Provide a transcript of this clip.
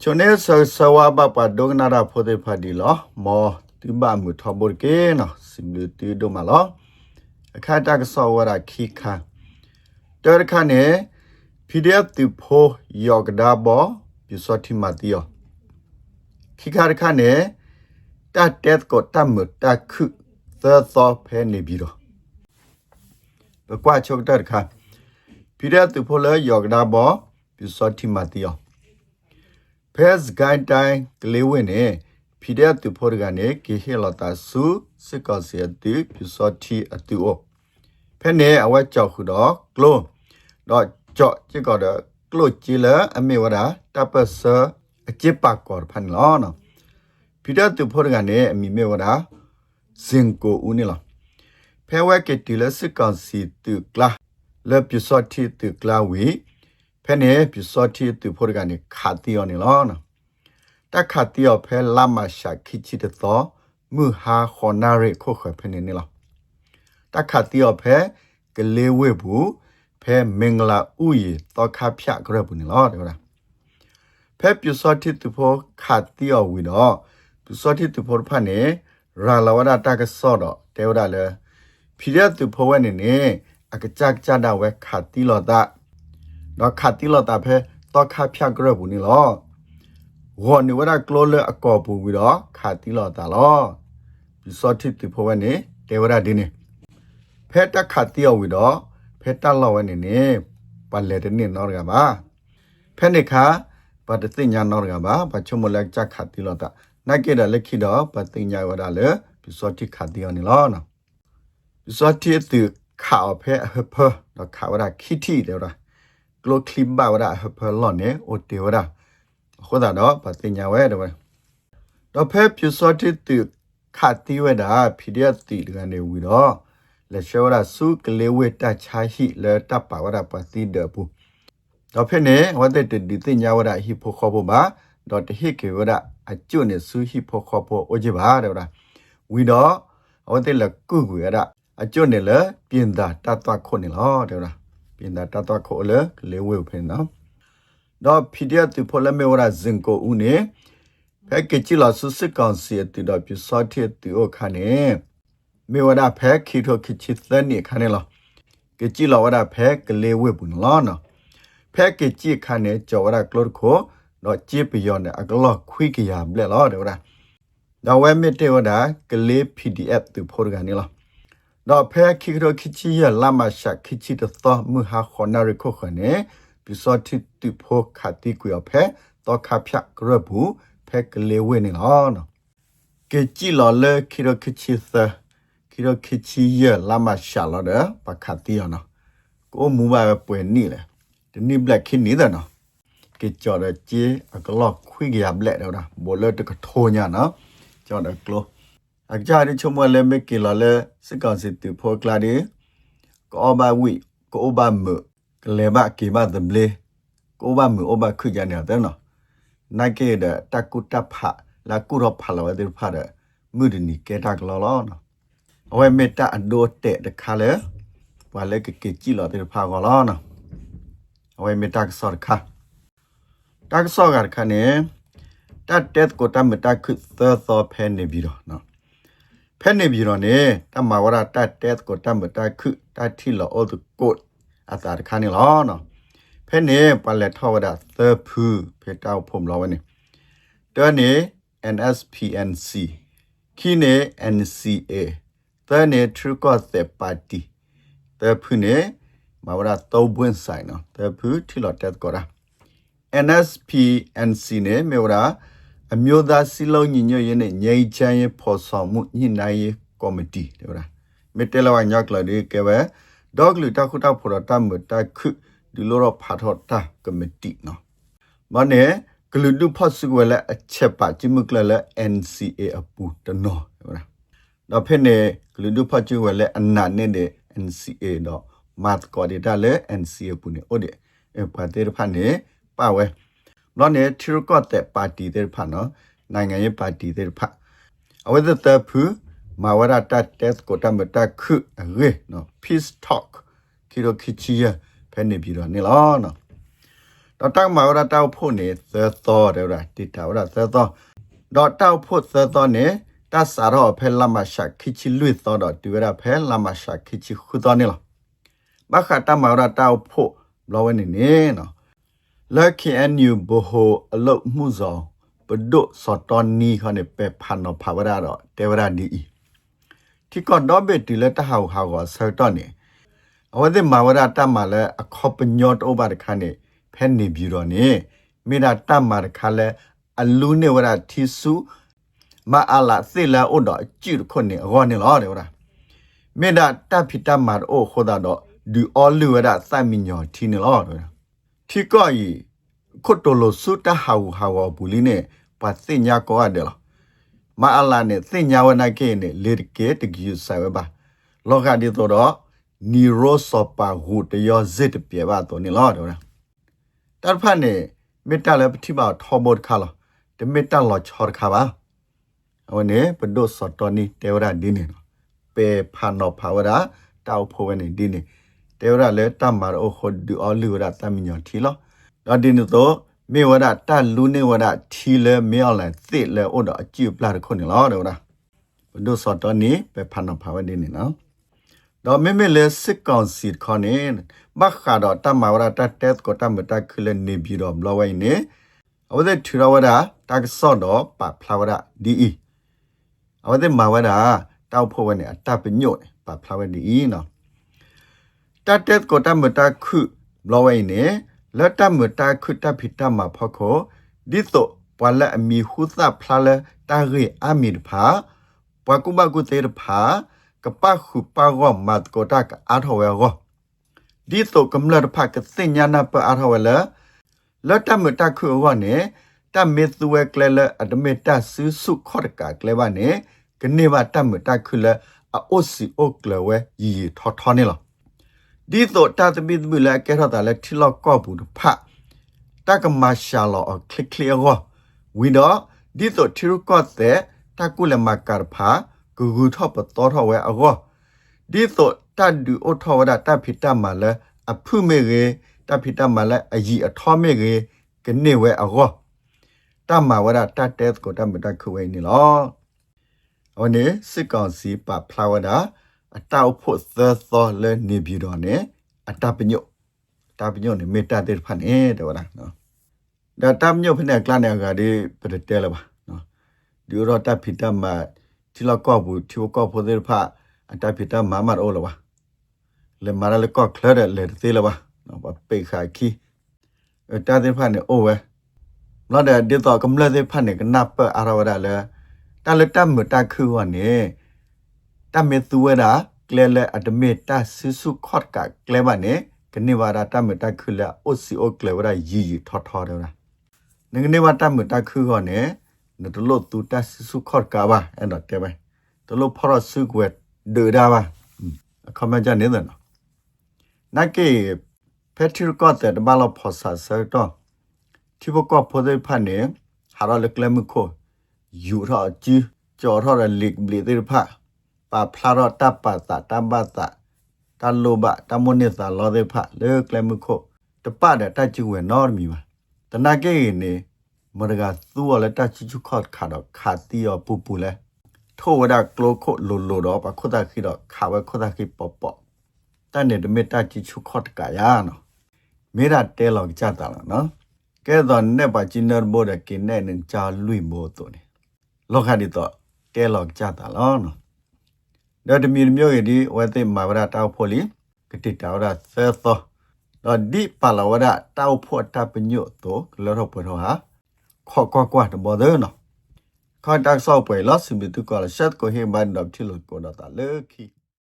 ချွန်နေဆဆဝဘပဒုံနာရာဖိုတေဖာဒီလောမောတိဘမှုထဘောကေနော်စိမလူတီဒိုမလောအခါတကဆောဝရခိခာတော်ခါနေ PDF တူဖိုယောဂဒါဘောပြစောတိမတီယောခိခါရခါနေတတ်တက်ကိုတတ်မှုတခုသသောဖဲနေပြီးတော့ဘကွာချုပ်တတ်ခါ PDF တူဖိုလယောဂဒါဘောပြစောတိမတီယော ဖက်စဂိုင်းတိုင်းကလေးဝင်းနဲ့ဖီဒက်တူဖော်ကနေကေဟေလတာဆူစစ်ကောစီအတူပြစောတီအတူအဖက်နေအဝက်ကြောက်ခုတော့ကလိုတော့ကြော့ချစ်ကောတော့ကလိုချီလာအမေဝရာတပစအချစ်ပါကောဖန်လောနော်ဖီဒက်တူဖော်ကနေအမိမေဝရာဇင်ကိုဦးနေလားဖဲဝဲကတီလစစ်ကောစီတူကလာလေပြစောတီတူကလာဝီ ဖဲနေပြစောတိတူဖို့ကနေခါတီယောနေလောနော်တက်ခါတီယောဖဲလာမရှာခိချီတသောမူဟာခေါနာရိခုခွဖဲနေနေလောတက်ခါတီယောဖဲကလေးဝဲဘူးဖဲမင်္ဂလာဥယီတောခါဖြတ်ကြရဘူးနေလောတဲ့လားဖဲပြစောတိတူဖို့ခါတီယောဝီတော့ပြစောတိတူဖို့ဖာနေရာလဝဒတကဆော့တော့တဲဝဒလေဖီရတူဖို့ဝဲနေနေအကကြကြတာဝဲခါတီလောတာ တော့ခတ်တိလတာဖဲတော့ခတ်ဖြတ်ကြရဘူးနီလောဝေါ်နေဝရကလောလအကောပူပြီးတော့ခတ်တိလတာလောဒီစောတိတိဖဝနေတေဝရဒီနေဖဲတက်ခတ်တိယောဝီတော့ဖဲတက်လောဝနေနေပလက်တနေနော်ကပါဖဲနေခါပတသိညာနော်ကပါပချုံမလက်ချက်ခတ်တိလတာနက်ကေတလက်ခိတော့ပသိညာဝရလေဒီစောတိခတ်တိယောနေလောနော်ဒီစောတိတိခါဖဲဟဖတော့ခါဝရခိတိတ ယ်လားကလိုကလစ်ဘာဝရဟဖလောနေအိုတေဝရခေါ်တာတော့ပတိညာဝဲတော့တော့ဖဲပြစောတိတူခတ်တီဝဲတာဖီဒီအက်တီကနေဝီတော့လက်ရှောရစုကလေးဝဲတချာဟိလေတပ်ပါဝရပတိဒပူတော့ဖဲနေဝတ်တဲ့ဒီတိညာဝရဟိဖိုခေါ်ဖို့ပါတော့တဟိကေဝရအကျွနေစုဟိဖိုခေါ်ဖို့အိုကြပါတော့ဝီတော့ဝတ်တဲ့လကုကူရအကျွနေလပြင်တာတတ်တော့ခုနေလောတဲ့လား ပြင်တာတတ်တော့ခိုလေလေဝဲဖင်နော်တော့ PDF တူဖိုလမေဝရာဇင်ကိုဦးနေဖက်ကချီလာဆုစစ်ကောင်စီတူတော့ပြစောတဲ့တူခါနေမေဝရာဖက်ခီထိုခချစ်သနေခါနေလားကချီလာဝရာဖက်ကလေဝဲဘူးနော်နော်ဖက်ကချီခါနေကြောဝရာကလော့ခိုတော့ကြည့်ပြရနေအကလော့ခွိကရဘလက်လားတော့တော့ဝဲမစ်တေဝဒါကလေး PDF တူဖိုကနေလား တော့ဖဲခိကရခိချီရလာမရှာခိချီတသောမဟာခနာရခုခနေပြစောတိတိဖိုခတိကွေဖဲတော့ခဖြကရဘူးဖဲကလေးဝဲနေလားနော်ကေချီလော်လေခိရခိချီသခိရခိချီရလာမရှာလော်တဲ့ပခတိရနော်ကိုမူပါပွဲနေလေဒီနိဘလက်ခိနေတဲ့နော်ကေကြော်တဲ့ချေအကလော့ခွေကြရဘလက်တော့ဘောလတကထိုးညာနော်ကြော်တဲ့ကလော အကြရချုံမလဲမကီလာလဲစကောင်စစ်တူဖောကလာဒီကောဘာဝီကောဘာမကလေဘကီဘာဒဘလေကောဘာမအဘခွကြနေတယ်နော်နိုင်ကေဒတကုတဖလာကုရဖလာဝဒီဖာဒမူဒနီကေတာကလောလောနော်အဝဲမေတာအဒိုတဲ့တခါလဲဝါလဲကကေကြည့်လာတဲ့ဖာကလောနော်အဝဲမေတာကစောခါတက်စောကခါနေတတ်တက်ကိုတမတခုသောသောဖဲနေပြီတော့နော် ဖဲနေပြီတော့နေတမဝရတတ်တက်ကိုတမတခုတတ်ထီလောအတုကိုအသာခါနေလောနော်ဖဲနေပလက်ထောဝဒသဖူဖဲတောက်ဖုံလောဝနေတနေ NSPNC ခိနေ NCA တနေ True Cause the Party တဖူနေမဝရတော့ပွင့်ဆိုင်နော်တဖူထီလောတက်ကောရာ NSPNC နဲ့မြေဝရာ အမျိုးသားစီလုံးညီညွတ်ရေးနဲ့ငြိမ်းချမ်းရေးဖော်ဆောင်မှုညှိနှိုင်းရေးကော်မတီတို့လားမေတ္တလဝညကလဒီကဘဒေါကလူတခုတဖို့တော့တမတခုဒီလိုတော့ဖာထောတာကော်မတီနော်မနေ့ကလူတုဖတ်စုကလည်းအချက်ပါကျမှုကလည်း NCA အပူတနော်ဟုတ်လားတော့ဖြစ်နေကလူတုဖတ်စုကလည်းအနာနဲ့တဲ့ NCA တော့ math coordinator လည်း NCA ပူနေဟုတ်တယ်အပတေဖာနေပါဝဲ လောနေထီရကော့တဲ့ပါတီတဲ့ဖတ်နော်နိုင်ငံရေးပါတီတဲ့ဖတ်အဝဲတဲ့ဖူမာဝရတတ်တက်ကိုတမတခုရေနော် peace talk ခီရိုခီချီယဖဲနေပြီးတော့နေလောနော်တော့တောက်မာဝရတောက်ဖို့နေသသောတဲ့ရာတိတာဝရသသောတော့တောက်ဖို့သသောနေတဆာရောဖဲလာမရှာခိချီလွိသောတော့ဒီဝရဖဲလာမရှာခိချီခုသောနေလားဘခတာမာဝရတောက်ဖို့လောဝနေနေနော် လခိအန်ယူဘဟိုအလုတ်မှုဆောင်ပဒုစတောနီခနဲ့ပေဖန်နဖဝရတော့တေဝရဒီတိကတော့ဘေတီလက်တဟောက်ဟောက်ကဆယ်တော့နေအဝဒမဝရတမလည်းအခေါပညော့တော့ပါတခါနဲ့ဖဲနေပြီတော့နေမိတာတမတခါလဲအလူနေဝရတီစုမအလာသေလာဥတော်ကြည့်ခွနဲ့အခေါနဲ့လောတယ်ဟုတ်လားမိတာတဖိတမတော့ခိုးတာတော့ဒီအောလူဝရစမညော်ထင်းလောတယ် ထိကောဤခတ်တော်လဆုတဟောဟောပူလီနဲ့ပတ်စညာကောအဒလမအလာနဲ့စညာဝနာကေနဲ့လေကေတကီဆာဝဘာလောကဒီတော့နီရိုစောပါဟုတယောဇစ်တပြေပါတော်နေလောတော့တတ်ဖတ်နဲ့မေတ္တာလည်းပတိမာထောမောခါလောတမေတ္တာလောချောခါပါအဝနေပဒုစတော်နီတေဝရာဒီနေပေဖာနောဖာဝရာတောက်ဖိုးဝနေဒီနေ တေဝရလည်းတမ္မာရောဟောဒီအောလူရတမညောထီလောတော့ဒီနေတော့မေဝရတလူနေဝရထီလေမေအလန်သိလေဩတော့အကြည့်ပလာခွနေလောတော့ပဒုစတော်နီပေဖာနောဖာဝဒီနေနော်တော့မေမေလေစစ်ကောင်စီခေါနေဘခါတော့တမဝရတတက်ကိုတမတခလနေပြီးတော့ဘလဝိုင်းနေအဝဒထူရဝဒတက်ဆော့တော့ပဖလာဝဒဒီအီအဝဒမဝဒတောက်ဖို့ဝနေအတပညို့ပဖလာဝဒီအီနော် တတက်ကိုတမတခုဘလဝိုင်းနေလက်တမတခုတဖိတမဖခောဒီတော့ပဝလအမီဟုသဖလာလတာရီအမီဖာပကုဘကုတေဖာကပခုပါရောမတ်ကိုတာကအားထောဝဲရောဒီတော့ကမ္လတ်ဖကစညာနာပအားထောဝဲလလတ်တမတခုရောနေတမေသွဲကလလအဒမေတဆူစုခော့ကကလေပါနေကနေပါတမတခုလအိုစီအိုကလဝဲရီထောထောနေလား ဒီတော့တတပိတပိလကဲရတာလက်ထီလောက်ကောဘူးဖတကမရှာလောကလစ်ကလီရောဝီတော့ဒီတော့ထီရကော့တဲ့တကုလမကာဖာဂူဂူထော့ပတော်ထော့ဝဲအောဒီဆိုတတ်ဒူအထောဝဒတဖိတမလဲအဖုမေရေတဖိတမလဲအကြီးအထောမေရေကနေဝဲအောတမဝဒတတဲကိုတမတခွေနေလောဟိုနေစစ်ကောင်စီပဖလာဝဒ အတောက်ဖို့သသောလဲနေပြီတော့နေအတပညုတပညုနေမေတ္တာတဲ့ဖန်နေတယ်ဝလားနော်ဒါတပညုဖနဲ့ကလနေကဒီပရတဲလပါနော်ဒီရောတဖိတမတီလကောဘူးတီကောဖိုဒေဖာအတပိတမမတ်အိုလပါလေမာရလကောကလရလေသေးလပါနော်ပပေခါခီအတတဲ့ဖာနေအိုဝဲလာတဲ့ဒီတော့ကမ္လတဲ့ဖာနေကနပအာရဝရလေတလတမတခုဝနေ တမေသူဝဒါကလဲလဲအတမေတဆူစုခော့ကကလဲပါနေကနေဝရတမတခုလဲအိုစီအိုကလဲဝရရီရီထောထောတယ်လားငနေဝတမတခုဟောနေနတလို့တူတဆစုခော့ကပါအဲ့တော့တဲ့ပဲတလို့ဖောရစုကွယ်ဒဒါပါခမကြနေတယ်နော်နကေဖက်ထရီကော့တဲ့ဘာလို့ဖောဆာဆာတော့တိဘကောဖိုဒေဖာနေဟာရလကလမခိုယူရအကြီးကြော်ရလိကဘလီတဲ့ဖာ ပါဖလာရတပ်ပါတာတဘတာတလောဘတမနိသလောတဲ့ဖာလေကလမခိုတပတဲ့တချူဝဲနော်မီပါတနာကေနေမရကသူ့လည်းတချူခော့ခါတော့ခါတီရပူပူလဲထိုဝဒကလိုခိုလိုလိုတော့ပခုတခိတော့ခါဝခုတခိပပတန်နေဒမေတာချီချုခော့ကယာနော်မေရာတဲလောက်ကြတာလားနော်ကဲတော့နေပါချင်နဘောဒကိနေနင်ချာလွိမို့တော့နေလောခဒီတော့တဲလောက်ကြတာလားနော် ဒါတမီမျိုးရဒီဝဲသိမာဝရတောက်ဖို့လီကတိတောက်ရဆဲသောတော့ဒီပလာဝရတောက်ဖို့တပညို့တော့လောတော့ပေါ်တော့ဟာခေါ်ကွာကွာတဘောသေးနော် contact ဆောက်ပွဲလော့စမီတူကလရှက်ကိုဟေမန်ဒပ်တီလို့ကိုတော့တာလေခီ